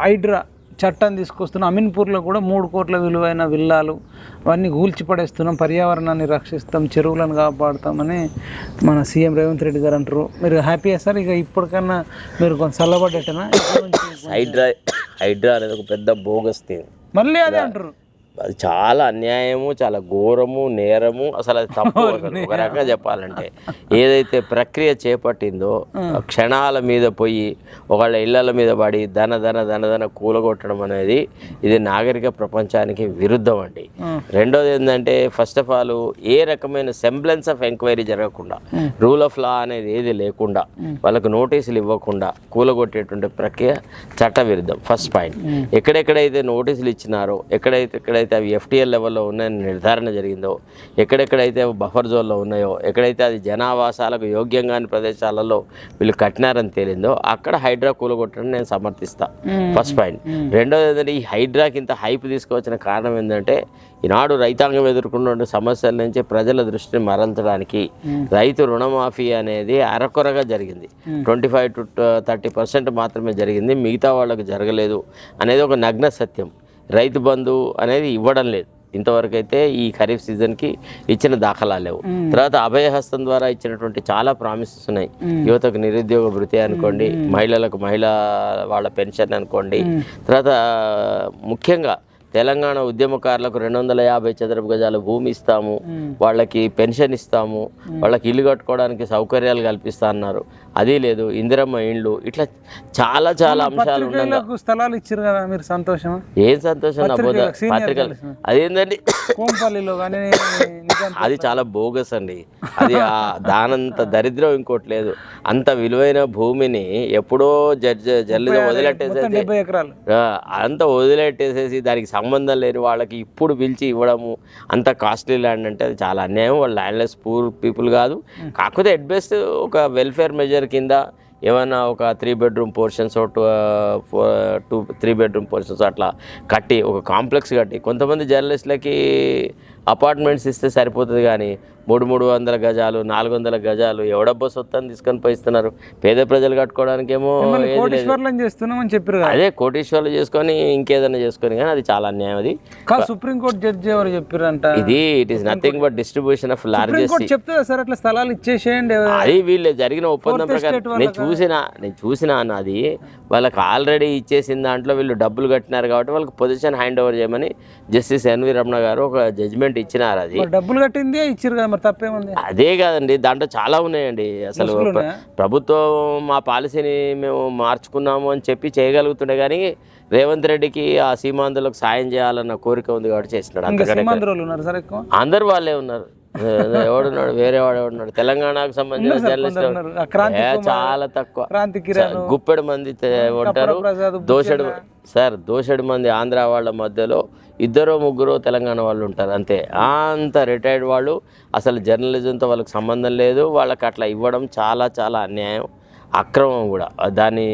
హైడ్రా చట్టం తీసుకొస్తున్నాం అమీన్పూర్లో కూడా మూడు కోట్ల విలువైన విల్లాలు అవన్నీ పడేస్తున్నాం పర్యావరణాన్ని రక్షిస్తాం చెరువులను కాపాడుతామని మన సీఎం రేవంత్ రెడ్డి గారు అంటారు. మీరు హ్యాపీ సార్? ఇక ఇప్పటికన్నా మీరు కొంచెం చల్లబడ్డట్టనా నుంచి హైడ్రా హైడ్రా అనేది ఒక పెద్ద బోగస్ థింగ్. మళ్ళీ అదే అంటారు. అది చాలా అన్యాయము చాలా ఘోరము నేరము అసలు అది తప్పు ఒక రకంగా చెప్పాలంటే ఏదైతే ప్రక్రియ చేపట్టిందో క్షణాల మీద పోయి ఒకళ్ళ ఇళ్ళల మీద పడి ధన ధన ధన ధన కూలగొట్టడం అనేది ఇది నాగరిక ప్రపంచానికి విరుద్ధం అండి. రెండోది ఏంటంటే ఫస్ట్ ఆఫ్ ఆల్ ఏ రకమైన సెంబ్లెన్స్ ఆఫ్ ఎంక్వైరీ జరగకుండా రూల్ ఆఫ్ లా అనేది ఏది లేకుండా వాళ్ళకు నోటీసులు ఇవ్వకుండా కూలగొట్టేటువంటి ప్రక్రియ చట్ట విరుద్ధం ఫస్ట్ పాయింట్ ఎక్కడెక్కడైతే నోటీసులు ఇచ్చినారో ఎక్కడైతే ఎక్కడైతే అవి ఎఫ్టీఎల్ లెవెల్లో ఉన్నాయని నిర్ధారణ జరిగిందో ఎక్కడెక్కడైతే బఫర్ జోన్లో ఉన్నాయో ఎక్కడైతే అది జనావాసాలకు యోగ్యంగాని ప్రదేశాలలో వీళ్ళు కట్టినారని తేలిందో అక్కడ హైడ్రా కూలగొట్టడం నేను సమర్థిస్తా. First point. రెండోది ఏంటంటే ఈ హైడ్రాకి ఇంత హైప్ తీసుకువచ్చిన కారణం ఏంటంటే ఈనాడు రైతాంగం ఎదుర్కొన్న సమస్యల నుంచి ప్రజల దృష్టిని మరల్చడానికి రైతు రుణమాఫీ అనేది అరకొరగా జరిగింది. Twenty five to thirty percent మాత్రమే జరిగింది. మిగతా వాళ్ళకు జరగలేదు అనేది ఒక నగ్న సత్యం. రైతు బంధు అనేది ఇవ్వడం లేదు. ఇంతవరకు అయితే ఈ ఖరీఫ్ సీజన్కి ఇచ్చిన దాఖలాలు లేవు. తర్వాత అభయహస్తం ద్వారా ఇచ్చినటువంటి చాలా ప్రామిసెస్ ఉన్నాయి. యువతకు నిరుద్యోగ భృతి అనుకోండి మహిళలకు మహిళా వాళ్ళ పెన్షన్ అనుకోండి తర్వాత ముఖ్యంగా తెలంగాణ ఉద్యమకారులకు రెండు వందల యాభై చదరపు గజాల భూమి ఇస్తాము వాళ్ళకి పెన్షన్ ఇస్తాము వాళ్ళకి ఇల్లు కట్టుకోవడానికి సౌకర్యాలు కల్పిస్తా అన్నారు. అది లేదు ఇందిరమ్మ ఇండ్లు ఇట్లా చాలా చాలా అంశాలు స్థలాలు ఇచ్చారు కదా మీరు సంతోషమా? ఏం సంతోషం నా బోధ? పత్రికలు. అదేంటండి అది చాలా బోగస్ అండి. అది దానంత దరిద్రం ఇంకోటి లేదు. అంత విలువైన భూమిని ఎప్పుడో జడ్జ జల్లిగా ఆ, అంత వదిలేటేసేసి దానికి సంబంధం లేని వాళ్ళకి ఇప్పుడు పిలిచి ఇవ్వడము అంత కాస్ట్లీ ల్యాండ్ అంటే అది చాలా అన్యాయం. వాళ్ళు ల్యాండ్లెస్ పూర్ పీపుల్ కాదు. కాకపోతే ఎట్ బెస్ట్ ఒక వెల్ఫేర్ మెజర్ కింద ఏమైనా ఒక three bedroom portions two two three bedroom portions అట్లా కట్టి ఒక కాంప్లెక్స్ కట్టి కొంతమంది జర్నలిస్టులకి అపార్ట్మెంట్స్ ఇస్తే సరిపోతుంది కానీ మూడు మూడు వందల గజాలు నాలుగు వందల గజాలు ఎవడబ్బో సొత్తని తీసుకొని పోయిస్తున్నారు. పేద ప్రజలు కట్టుకోవడానికేమో చేస్తున్నామని చెప్పారు అదే కోటీశ్వర్లు చేసుకొని ఇంకేదైనా చేసుకొని కానీ అది చాలా అన్యాయం అది. సుప్రీంకోర్టు జడ్జి ఎవరు చెప్పారంట? ఇది it is nothing but distribution of largest చెప్తుందా సార్ అట్లా స్థలాలు ఇచ్చేసేయండి అది వీళ్ళు జరిగిన ఒప్పందం ప్రకారం. నేను చూసిన నేను చూసిన అన్నది వాళ్ళకి ఆల్రెడీ ఇచ్చేసిన దాంట్లో వీళ్ళు డబ్బులు కట్టినారు కాబట్టి వాళ్ళకి పొజిషన్ హ్యాండ్ ఓవర్ చేయమని justice N V Ramana garu ఒక జడ్జిమెంట్ ఇచ్చినారు అది. డబ్బులు కట్టింది ఇచ్చారు కదా మరి తప్పేముంది? అదే కాదండి దాంట్లో చాలా ఉన్నాయండి. అసలు? ప్రభుత్వం మా పాలసీని మేము మార్చుకున్నాము అని చెప్పి చేయగలుగుతుండే కానీ రేవంత్ రెడ్డికి ఆ సీమాంధ్రులకు సాయం చేయాలన్న కోరిక ఉంది కాబట్టి చేసినాడు అందరు వాళ్ళే ఉన్నారు. ఎవడున్నాడు? వేరే వాడు ఎవడున్నాడు? తెలంగాణకు సంబంధించిన జర్నలిస్ట్ చాలా తక్కువ. గుప్పెడు మంది ఉంటారు. దోషడు సార్ దోషడు మంది ఆంధ్ర వాళ్ళ మధ్యలో ఇద్దరు ముగ్గురు తెలంగాణ వాళ్ళు ఉంటారు అంతే. అంత రిటైర్డ్ వాళ్ళు. అసలు జర్నలిజంతో వాళ్ళకి సంబంధం లేదు. వాళ్ళకి అట్లా ఇవ్వడం చాలా చాలా అన్యాయం. అక్రమం కూడా. దాన్ని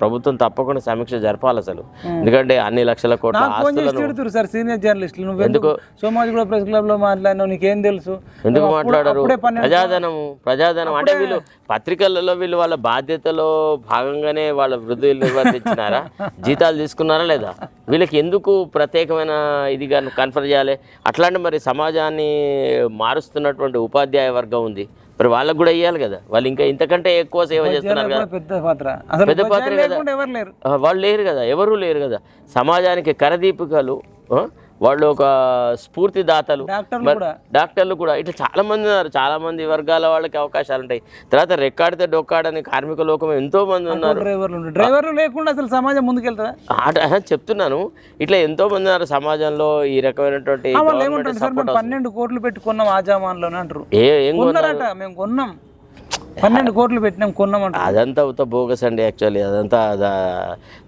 ప్రభుత్వం తప్పకుండా సమీక్ష జరపాలి అసలు. ఎందుకంటే అన్ని లక్షల కోట్ల ఆస్తులను సార్ సీనియర్ జర్నలిస్టులు. ఎందుకు సోమాజ్ కూడా ప్రెస్ క్లబ్లో మాట్లాడినావు? నీకేం తెలుసు? ఎందుకు మాట్లాడరు? ప్రజాధనము ప్రజాధనం. అంటే వీళ్ళు పత్రికలలో వీళ్ళు వాళ్ళ బాధ్యతలో భాగంగానే వాళ్ళ వృద్ధులు నిర్వర్తించినారా జీతాలు తీసుకున్నారా లేదా? వీళ్ళకి ఎందుకు ప్రత్యేకమైన ఇదిగా కన్ఫర్ చేయాలి? అట్లాంటి మరి సమాజాన్ని మారుస్తున్నటువంటి ఉపాధ్యాయ వర్గం ఉంది. మరి వాళ్ళకు కూడా ఇవ్వాలి కదా. వాళ్ళు ఇంకా ఇంతకంటే ఎక్కువ సేవ చేస్తున్నారు కదా. పెద్ద పాత్ర. పెద్ద పాత్ర కదా. ఎవరు లేరు. వాళ్ళు లేరు కదా ఎవరు లేరు కదా. సమాజానికి కరదీపికలు వాళ్ళు ఒక స్ఫూర్తి దాతలు డాక్టర్లు కూడా. డాక్టర్లు కూడా. ఇట్లా చాలా మంది ఉన్నారు. చాలా మంది వర్గాల వాళ్ళకి అవకాశాలు ఉంటాయి. తర్వాత రెక్కాడితే డొక్కాడని కార్మిక లోకం ఎంతో మంది ఉన్నారు. డ్రైవర్లు. డ్రైవర్లు లేకుండా అసలు సమాజం ముందుకెళ్తుందా? చెప్తున్నాను. ఇట్లా ఎంతో మంది ఉన్నారు సమాజంలో ఈ రకమైనటువంటి పన్నెండు కోట్లు పెట్టుకున్నాం ఆ జామాన్లోనే అంటారు. మేము కొన్నాం. పన్నెండు కోట్లు పెట్టినాం కొన్నాం అంటారు. అదంతా ఉత్త బోగస్ అండి యాక్చువల్లీ అదంతా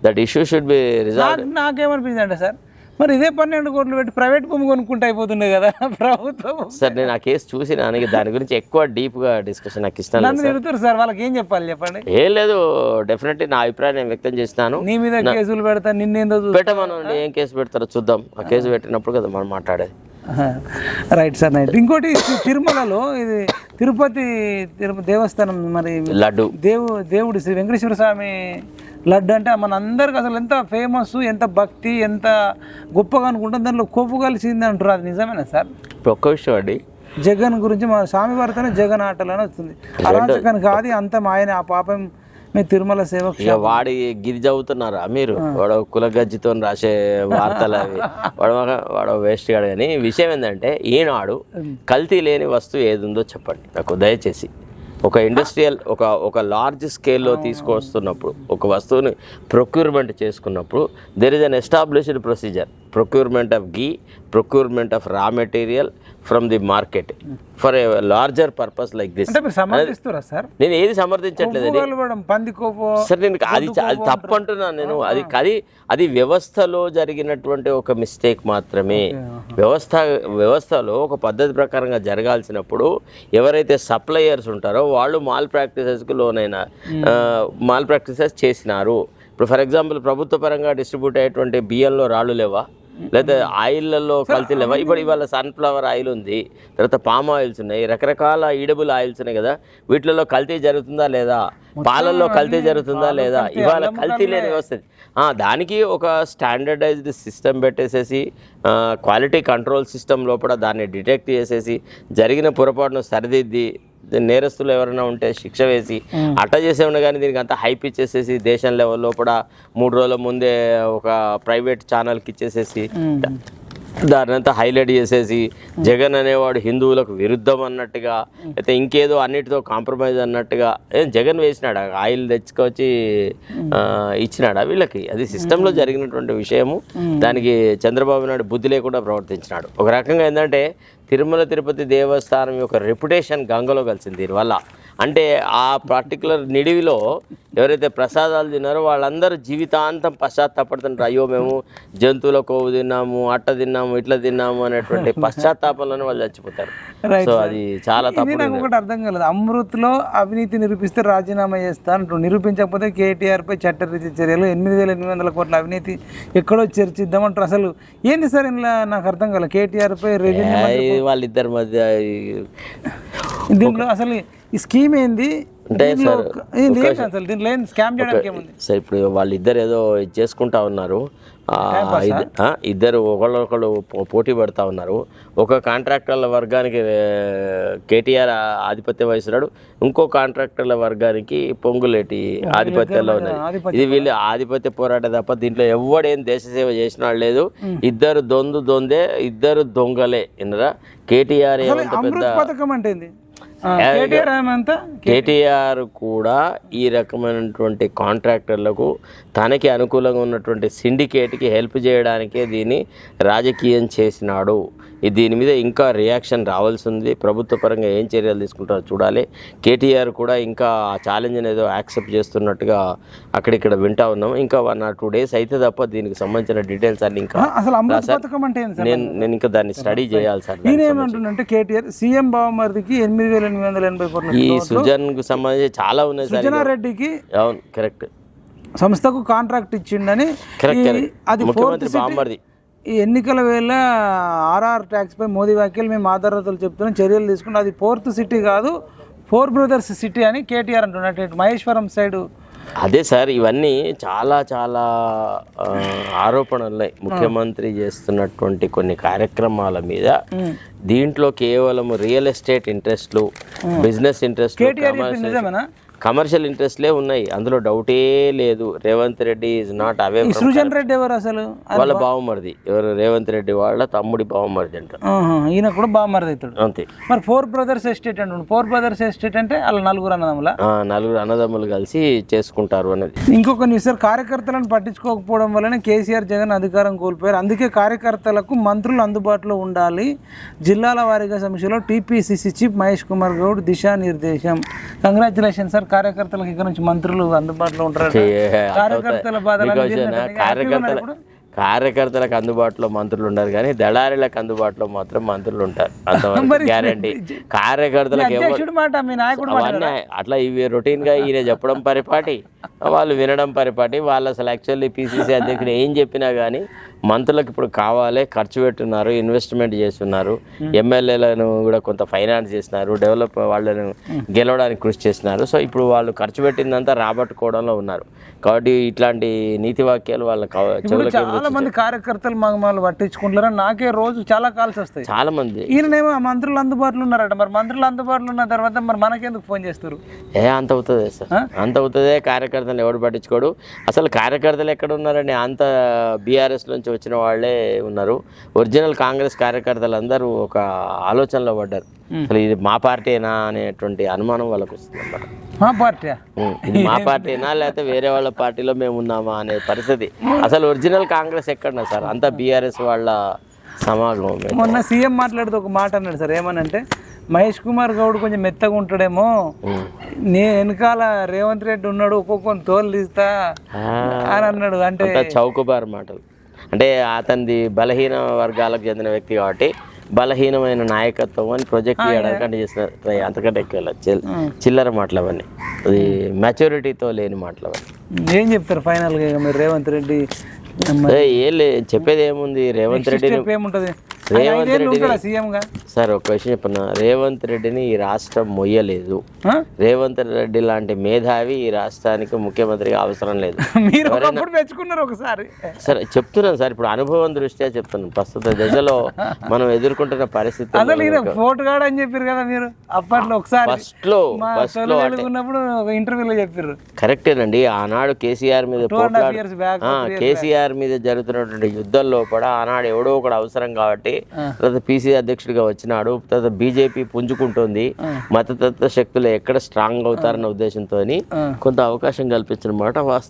that issue should be resolve నాకు నాకేమనిపించింది అంటే సార్ మరి ఇదే పన్నెండు కోట్లు పెట్టి ప్రైవేట్ భూమి కొనుక్కుంటే అయిపోతుండే కదా ప్రభుత్వం. సార్ నేను ఆ కేసు చూసిన దాని గురించి ఎక్కువ డీప్గా డిస్కషన్ నాకు ఇష్టం నన్ను తిరుగుతారు సార్ వాళ్ళకి ఏం చెప్పాలి చెప్పండి? ఏం లేదు డెఫినెట్లీ నా అభిప్రాయం నేను వ్యక్తం చేసినాను నీ మీద కేసులు పెడతా నిన్నేందో చూ పెట్టమనండి ఏం కేసు పెడతారో చూద్దాం. ఆ కేసు పెట్టినప్పుడు కదా మనం మాట్లాడేది. రైట్ సార్ రైట్ ఇంకోటి తిరుమలలో ఇది తిరుపతి తిరుపతి దేవస్థానం మరి లడ్డు. దేవు దేవుడు శ్రీ వెంకటేశ్వర స్వామి లడ్డు అంటే మన అందరికి అసలు ఎంత ఫేమస్ ఎంత భక్తి ఎంత గొప్పగా అనుకుంటాం దాంట్లో కొవ్వు కలిసింది అంటారు. అది నిజమేనా సార్? ఇప్పుడు ఒక్క విషయం అండి. జగన్ గురించి మన స్వామి వారితోనే జగన్ ఆటలు అని వస్తుంది అరాచకానికి కాదు అంత ఆయన ఆ పాపం మీ తిరుమల సేవ వాడి గిరి చదువుతున్నారా మీరు? వాడు కులగజ్జితో రాసే వార్తలు అవి. వాడు వాడు వేస్ట్ గాడు. కానీ విషయం ఏంటంటే ఈనాడు కల్తీ లేని వస్తువు ఏది ఉందో చెప్పండి. నాకు దయచేసి. ఒక ఇండస్ట్రియల్ ఒక ఒక లార్జ్ స్కేల్లో తీసుకొస్తున్నప్పుడు ఒక వస్తువుని ప్రొక్యూర్మెంట్ చేసుకున్నప్పుడు there is an established procedure procurement of ghee procurement of raw material from the market for a larger purpose like this అంటే మీరు సమర్థిస్తారా సార్? నేను ఏది సమర్థించట్లేదు సరే నేను అది అది తప్పు అంటున్నాను నేను. అది అది అది వ్యవస్థలో జరిగినటువంటి ఒక మిస్టేక్ మాత్రమే. వ్యవస్థ వ్యవస్థలో ఒక పద్ధతి ప్రకారంగా జరగాల్సినప్పుడు ఎవరైతే సప్లయర్స్ ఉంటారో వాళ్ళు మాల్ ప్రాక్టీసెస్కి లోనైన మాల్ ప్రాక్టీసెస్ చేసినారు. ఇప్పుడు ఫర్ ఎగ్జాంపుల్ ప్రభుత్వ పరంగా డిస్ట్రిబ్యూట్ అయ్యేటువంటి బియ్యంలో రాళ్ళు లేవా? లేదా ఆయిల్లలో కల్తీ లేవా? ఇప్పుడు ఇవాళ సన్ఫ్లవర్ ఆయిల్ ఉంది తర్వాత పామ్ ఆయిల్స్ ఉన్నాయి రకరకాల ఈడబుల్ ఆయిల్స్ ఉన్నాయి కదా? వీటిలలో కల్తీ జరుగుతుందా లేదా? పాలల్లో కల్తీ జరుగుతుందా లేదా? ఇవాళ కల్తీ లేని వ్యవస్థ. దానికి ఒక స్టాండర్డైజ్డ్ సిస్టమ్ పెట్టేసేసి క్వాలిటీ కంట్రోల్ సిస్టమ్ లోపల దాన్ని డిటెక్ట్ చేసేసి జరిగిన పొరపాటును సరిదిద్ది నేరస్తులు ఎవరైనా ఉంటే శిక్ష వేసి అట్ట చేసే ఉండే కానీ దీనికి అంతా హైప్ ఇచ్చేసేసి దేశం లెవెల్ లోపల మూడు రోజుల ముందే ఒక ప్రైవేట్ ఛానల్కి ఇచ్చేసేసి దాన్ని అంతా హైలైట్ చేసేసి జగన్ అనేవాడు హిందువులకు విరుద్ధం అన్నట్టుగా అయితే ఇంకేదో అన్నిటితో కాంప్రమైజ్ అన్నట్టుగా జగన్ వేసినాడా? ఆయిల్ తెచ్చుకొచ్చి ఇచ్చినాడా వీళ్ళకి? అది సిస్టంలో జరిగినటువంటి విషయము. దానికి చంద్రబాబు నాయుడు బుద్ధి లేకుండా ప్రవర్తించినాడు. ఒక రకంగా ఏంటంటే తిరుమల తిరుపతి దేవస్థానం యొక్క రెప్యుటేషన్ గంగలో కలిసింది. దీనివల్ల అంటే ఆ పర్టికులర్ నిడివిలో ఎవరైతే ప్రసాదాలు తిన్నారో వాళ్ళందరూ జీవితాంతం పశ్చాత్తాపడుతుంటారు. అయ్యో మేము జంతువుల కొవ్వు తిన్నాము అట్ట తిన్నాము ఇట్లా తిన్నాము అనేటువంటి పశ్చాత్తాపంలోనే వాళ్ళు చచ్చిపోతారు. సో అది చాలా తప్పు నాకు ఒకటి అర్థం కాలేదు. అమృత్లో అవినీతి నిరూపిస్తే రాజీనామా చేస్తా అంటూ నిరూపించకపోతే కేటీఆర్ పై చట్టరీతి చర్యలు ఎనిమిది వేల ఎనిమిది వందల కోట్ల అవినీతి ఎక్కడో చర్చిద్దామంటారు అసలు. ఏంటి సార్ ఇలా నాకు అర్థం కాలేదు. కేటీఆర్ పై రెవెన్యూ ఏ, వాళ్ళిద్దరి మధ్య దీంట్లో అసలు ఈ స్కీమ్ ఏంది? అంటే సార్, ఒక- ఏంది ఏంటి అసలు దీంట్లో ఏం స్కామ్ చేయడానికి ఏముంది? సరే ఇప్పుడు వాళ్ళిద్దరు ఏదో చేసుకుంటా ఉన్నారు. ఇద్దరు ఒకళ్ళొకళ్ళు పోటీ పడతా ఉన్నారు. ఒక కాంట్రాక్టర్ల వర్గానికి కేటీఆర్ ఆధిపత్యం వహిస్తున్నాడు. ఇంకో కాంట్రాక్టర్ల వర్గానికి పొంగులేటి ఆధిపత్యంలో ఉన్నది ఇది వీళ్ళు ఆధిపత్య పోరాట తప్ప దీంట్లో ఎవడేం దేశ సేవ చేసిన వాళ్ళు లేదు. ఇద్దరు దొందు దొందే ఇద్దరు దొంగలే ఇన్నరా కేటీఆర్ ఏమంత పెద్ద పథకం అంటే కేటీఆర్ కూడా ఈ రకమైనటువంటి కాంట్రాక్టర్లకు తనకి అనుకూలంగా ఉన్నటువంటి సిండికేట్కి హెల్ప్ చేయడానికే దీన్ని రాజకీయం చేసినాడు. దీని మీద ఇంకా రియాక్షన్ రావాల్సి ఉంది ప్రభుత్వ పరంగా ఏం చర్యలు తీసుకుంటారో చూడాలి. కేటీఆర్ కూడా ఇంకా ఆ ఛాలెంజ్ని ఏదో యాక్సెప్ట్ చేస్తున్నట్టుగా అక్కడిక్కడ వింటా ఉన్నాం. ఇంకా వన్ ఆర్ టూ డేస్ అయితే తప్ప దీనికి సంబంధించిన డీటెయిల్స్ అన్ని ఇంకా నేను నేను ఇంకా దాన్ని స్టడీ చేయాలి సార్ ఈయన ఏమంటుండంటే కేటీఆర్ సీఎం బావమరిదికి ఎనిమిది వేల ఎనిమిది వందల ఎనభై కోట్ల ఈ సుజన్కు సంబంధించి చాలా ఉన్నాయి సార్ రెడ్డికి అవును కరెక్ట్ సంస్థకు కాంట్రాక్ట్ ఇచ్చిండని అది ముఖ్యమంత్రి బామ్మర్ది ఈ ఎన్నికల వేళ ఆర్ఆర్ ట్యాక్స్ పై మోదీ వ్యాఖ్యలు మేము ఆధారాలు చెప్తున్నాం చర్యలు తీసుకుంటాం అది ఫోర్త్ సిటీ కాదు ఫోర్ బ్రదర్స్ సిటీ అని కేటీఆర్ అంటున్నట్టు మహేశ్వరం సైడ్. అదే సార్ ఇవన్నీ చాలా చాలా ఆరోపణలు. ముఖ్యమంత్రి చేస్తున్నటువంటి కొన్ని కార్యక్రమాల మీద దీంట్లో కేవలం రియల్ ఎస్టేట్ ఇంట్రెస్ట్లు బిజినెస్ ఇంట్రెస్ట్ కమర్షియల్ ఇంట్రెస్ట్లే ఉన్నాయి. అందులో డౌటే లేదు. Revanth Reddy is not away Srujan Reddy ఎవరు అసలు? వాళ్ళ బావమరిది. ఎవరు? రేవంత్ రెడ్డి వాళ్ళ తమ్ముడి బావమరిది అంట ఈయన కూడా బాగా మరదవుతాడు అంతే. మరి ఫోర్ బ్రదర్స్ ఎస్టేట్ అంటుండు ఫోర్ బ్రదర్స్ ఎస్టేట్ అంటే వాళ్ళ నలుగురు అన్నదమ్ముల? నలుగురు అన్నదమ్ములు కలిసి చేసుకుంటారు అనేది ఇంకొక న్యూస్ సార్ కార్యకర్తలను పట్టించుకోకపోవడం వల్లనే కేసీఆర్ జగన్ అధికారం కోల్పోయారు. అందుకే కార్యకర్తలకు మంత్రులు అందుబాటులో ఉండాలి. జిల్లాల వారీగా సమీక్షలో టీపీసీసీ చీఫ్ మహేష్ కుమార్ గౌడ్ దిశానిర్దేశం. కంగ్రాచులేషన్ సార్ కార్యకర్తలకు ఇక్కడ నుంచి మంత్రులు అందుబాటులో ఉంటారు కార్యకర్తల బాధలు? కార్యకర్తల కార్యకర్తలకు అందుబాటులో మంత్రులు ఉండరు కానీ దళారీలకు అందుబాటులో మాత్రం మంత్రులు ఉంటారు. అంతవరకు గ్యారంటీ కార్యకర్తలకు అవన్నీ అట్లా ఇవి రొటీన్గా ఈయన చెప్పడం పరిపాటి వాళ్ళు వినడం పరిపాటి వాళ్ళు అసలు యాక్చువల్లీ పిసిసి అధ్యక్షుడు ఏం చెప్పినా కానీ మంత్రులకు ఇప్పుడు కావాలి ఖర్చు పెట్టున్నారు ఇన్వెస్ట్మెంట్ చేస్తున్నారు ఎమ్మెల్యేలను కూడా కొంత ఫైనాన్స్ చేస్తున్నారు డెవలప్ వాళ్ళను గెలవడానికి కృషి చేస్తున్నారు. సో ఇప్పుడు వాళ్ళు ఖర్చు పెట్టిందంతా రాబట్టుకోవడంలో ఉన్నారు. కాబట్టి ఇట్లాంటి నీతి వాక్యాలు వాళ్ళ చెవులకి చాలా మంది కార్యకర్తలు మగమాలు పట్టించుకుంటారు నాకే రోజు చాలా కాల్స్ వస్తాయి. చాలా మంది ఈయననేమో ఆ మంత్రులు అందుబాటులో ఉన్నారట. మరి మంత్రులు అందుబాటులో ఉన్న తర్వాత మరి మనకెందుకు ఫోన్ చేస్తారు? ఏ అంత అవుతుంది సార్. అంత అవుతుందే కార్యకర్తలు ఎవడు పట్టించుకోడు. అసలు కార్యకర్తలు ఎక్కడ ఉన్నారండి? అంత బీఆర్ఎస్ నుంచి వచ్చిన వాళ్ళే ఉన్నారు. ఒరిజినల్ కాంగ్రెస్ కార్యకర్తలు అందరూ ఒక ఆలోచనలో పడ్డారు. అసలు ఇది మా పార్టీనా అనేటువంటి అనుమానం వాళ్ళకు వస్తుంది అన్నమాట మా పార్టీ ఇది మా పార్టీనా లేకపోతే వేరే వాళ్ళ పార్టీలో మేము ఉన్నామా అనే పరిస్థితి. అసలు ఒరిజినల్ కాంగ్రెస్ ఎక్కడన్నా సార్? అంతా బీఆర్ఎస్ వాళ్ళ సమాగమే మొన్న సీఎం మాట్లాడుతూ ఒక మాట అన్నాడు సార్ ఏమనంటే మహేష్ కుమార్ గౌడ్ కొంచెం మెత్తగా ఉంటాడేమో నే వెనకాల రేవంత్ రెడ్డి ఉన్నాడు ఒక్కొక్కని తోలు తీస్తా అని అన్నాడు. అంటే చౌకబారు మాటలు. అంటే అతనిది బలహీన వర్గాలకు చెందిన వ్యక్తి కాబట్టి బలహీనమైన నాయకత్వం అని ప్రొజెక్ట్ చేయడానికి అంటే చేసిన ట్రై అంతకంటే ఎక్కువ చిల్లర మాటలు అవన్నీ. అది మెచ్యూరిటీతో లేని మాటలు అవన్నీ. ఏం చెప్తారు ఫైనల్గా మీరు రేవంత్ రెడ్డి? ఏం చెప్పేది ఏముంది? రేవంత్ స్టెప్ ఏముంటుంది? రేవంత్ సీఎంగా సార్ ఒక విషయం చెప్పిన? రేవంత్ రెడ్డిని ఈ రాష్ట్రం మొయ్యలేదు. రేవంత్ రెడ్డి లాంటి మేధావి ఈ రాష్ట్రానికి ముఖ్యమంత్రిగా అవసరం లేదు. మీరు మెచ్చుకున్నారు ఒకసారి. సరే చెప్తున్నాను సార్ ఇప్పుడు అనుభవం దృష్ట్యా చెప్తున్నాను. ప్రస్తుత దశలో మనం ఎదుర్కొంటున్న పరిస్థితి అని చెప్పారు కదా మీరు? అప్పట్లో ఒకసారి ఫస్ట్లో ఫస్ట్లో ఇంటర్వ్యూలో చెప్పారు. కరెక్టేనండి. ఆనాడు కేసీఆర్ మీద కేసీఆర్ మీద జరుగుతున్నటువంటి యుద్ధంలో కూడా ఆనాడు ఎవడో ఒకడు అవసరం కాబట్టి తర్వాత పీసీ అధ్యక్షుడిగా వచ్చినాడు తర్వాత బీజేపీ పుంజుకుంటుంది. మతతత్వ శక్తులు ఎక్కడ స్ట్రాంగ్ అవుతారన్న ఉద్దేశంతో కొంత అవకాశం కల్పించిన మాట వాస్తవం.